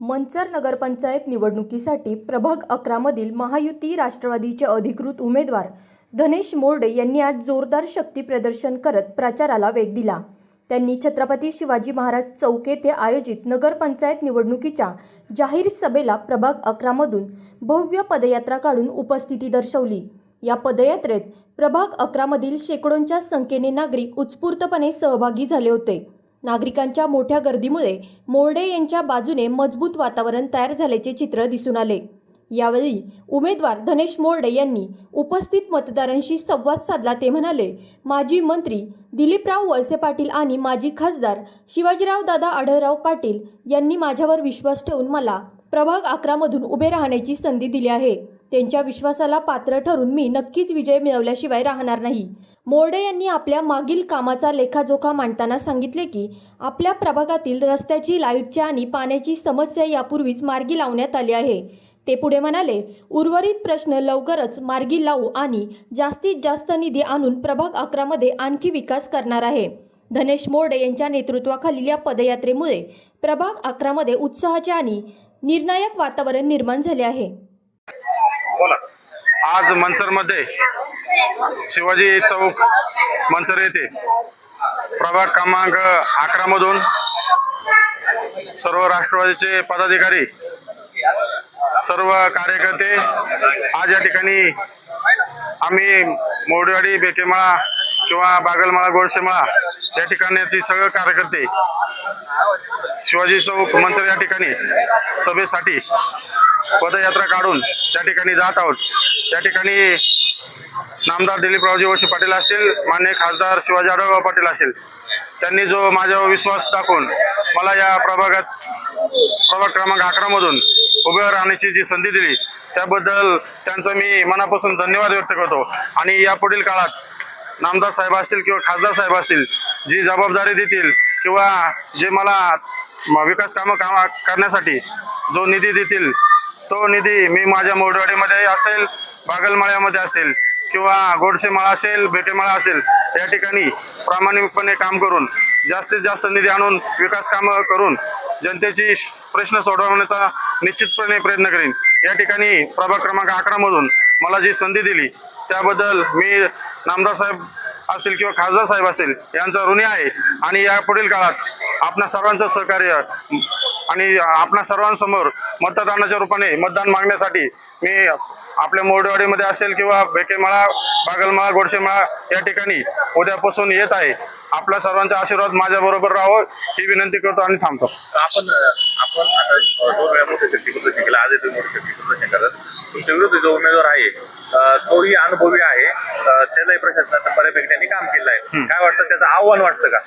मंचर नगरपंचायत निवडणुकीसाठी प्रभाग अकरामधील महायुती राष्ट्रवादीचे अधिकृत उमेदवार धनेश मोरडे यांनी आज जोरदार शक्ती प्रदर्शन करत प्रचाराला वेग दिला. त्यांनी छत्रपती शिवाजी महाराज चौक येथे आयोजित नगरपंचायत निवडणुकीच्या जाहीर सभेला प्रभाग अकरामधून भव्य पदयात्रा काढून उपस्थिती दर्शवली. या पदयात्रेत प्रभाग अकरामधील शेकडोंच्या संख्येने नागरिक उत्स्फूर्तपणे सहभागी झाले होते. नागरिकांच्या मोठ्या गर्दीमुळे मोर्डे यांच्या बाजूने मजबूत वातावरण तयार झाल्याचे चित्र दिसून आले. यावेळी उमेदवार धनेश मोर्डे यांनी उपस्थित मतदारांशी संवाद साधला ते म्हणाले माजी मंत्री दिलीपराव वळसे पाटील आणि माजी खासदार शिवाजीराव दादा आढळराव पाटील यांनी माझ्यावर विश्वास ठेवून मला प्रभाग अकरामधून उभे राहण्याची संधी दिली आहे. त्यांच्या विश्वासाला पात्र ठरून मी नक्कीच विजय मिळवल्याशिवाय राहणार नाही. मोर्डे यांनी आपल्या मागील कामाचा लेखाजोखा मांडताना सांगितले की आपल्या प्रभागातील रस्त्याची लाईटच्या आणि पाण्याची समस्या यापूर्वीच मार्गी लावण्यात आली आहे. ते पुढे म्हणाले उर्वरित प्रश्न लवकरच मार्गी लावू आणि जास्तीत जास्त निधी आणून प्रभाग अकरामध्ये आणखी विकास करणार आहे. धनेश मोर्डे यांच्या नेतृत्वाखालील या पदयात्रेमुळे प्रभाग अकरामध्ये उत्साहाचे आणि निर्णायक वातावरण निर्माण झाले आहे. बोला. आज मंचरमध्ये शिवाजी चौक मंचर येथे प्रभाग क्रमांक अकरा मधून सर्व राष्ट्रवादीचे पदाधिकारी सर्व कार्यकर्ते आज या ठिकाणी आम्ही मोडवाडी बेटेमाळा किंवा बागलमाळा गोडसेमाळा या ठिकाणी सगळे कार्यकर्ते शिवाजी चौक मंचर या ठिकाणी सभेसाठी पदयात्रा काढून त्या ठिकाणी जात आहोत. त्या ठिकाणी नामदार दिलीपरावजी वशी पाटील असतील मान्य खासदार शिवाजी आढळराव पाटील असतील. त्यांनी जो माझ्यावर विश्वास दाखवून मला या प्रभागात प्रभाग क्रमांक अकरामधून उभे राहण्याची जी संधी दिली त्याबद्दल त्यांचं मी मनापासून धन्यवाद व्यक्त करतो. आणि यापुढील काळात नामदार साहेब असतील किंवा खासदार साहेब असतील जी जबाबदारी देतील किंवा जे मला म- विकास कामं कामा करण्यासाठी जो निधी देतील तो निधी मी माझ्या मोडवाडीमध्ये असेल बागलमाळ्यामध्ये असेल किंवा गोडसेमाळा असेल बेटेमाळा असेल या ठिकाणी प्रामाणिकपणे काम करून जास्तीत जास्त निधी आणून विकास कामं करून जनतेची प्रश्न सोडवण्याचा निश्चितपणे प्रयत्न करीन. या ठिकाणी प्रभाग क्रमांक अकरामधून मला जी संधी दिली त्याबद्दल मी नामदार साहेब असतील किंवा खासदार साहेब असतील यांचा ऋणी आहे. आणि या पुढील काळात आपणा सर्वांचं सहकार्य आणि आपणा सर्वांसमोर मतदानाच्या रूपाने मतदान मागण्यासाठी मी आपल्या मोरडेवाडीमध्ये असेल किंवा बेकेमाळा बागलमाळा गोडशेमाळा या ठिकाणी उद्यापासून येत आहे. आपल्या सर्वांचा आशीर्वाद माझ्याबरोबर राहो ही विनंती करतो आणि थांबतो. आपण आपण दोन वेळा मोठे शक्ती प्रदर्शन केलं आज येतो मोठे शक्ती प्रदर्शन करत तुमच्या विरुद्ध जो उमेदवार आहे तोही अनुभवी आहे अं, त्यालाही प्रशासनाचं बऱ्यापैकी त्यांनी काम केलं आहे काय वाटतं त्याचं आव्हान वाटतं का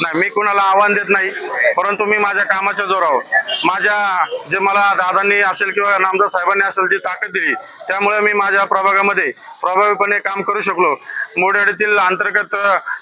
नाही मी कुणाला आव्हान देत नाही परंतु मी माझ्या कामाच्या जोरावर. माझ्या जे मला दादांनी असेल किंवा नामदार साहेबांनी असेल जी ताकद दिली त्यामुळे मी माझ्या प्रभागामध्ये प्रभावीपणे काम करू शकलो. मोडेवाडीतील अंतर्गत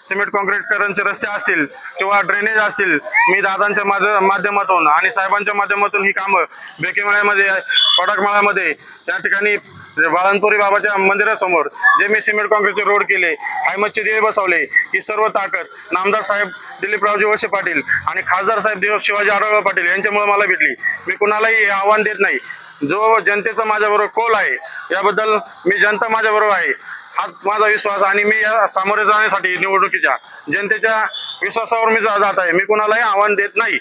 सिमेंट कॉन्क्रीटकरणचे रस्ते असतील किंवा ड्रेनेज असतील मी दादांच्या माध माध्यमातून आणि साहेबांच्या माध्यमातून ही कामं बेकेमाळ्यामध्ये पडकमाळ्यामध्ये त्या ठिकाणी बाळनपुरी बाबाच्या मंदिरासमोर जे मी सिमेंट कॉन्क्रीटचे रोड केले हायमतचे दिवे बसवले ही सर्व ताकद नामदार साहेब दिलीपरावजी वळसे पाटील आणि खासदार साहेब देव शिवाजी आढळराव पाटील यांच्यामुळे मला भेटली. मी कुणालाही हे आव्हान देत नाही. जो जनतेचा माझ्याबरोबर कोल आहे याबद्दल मी जनता माझ्याबरोबर आहे. हाच माझा विश्वास आणि मी या सामोरे जाण्यासाठी निवडणुकीच्या जनतेच्या विश्वासावर मी जात आहे. मी कुणालाही आव्हान देत नाही.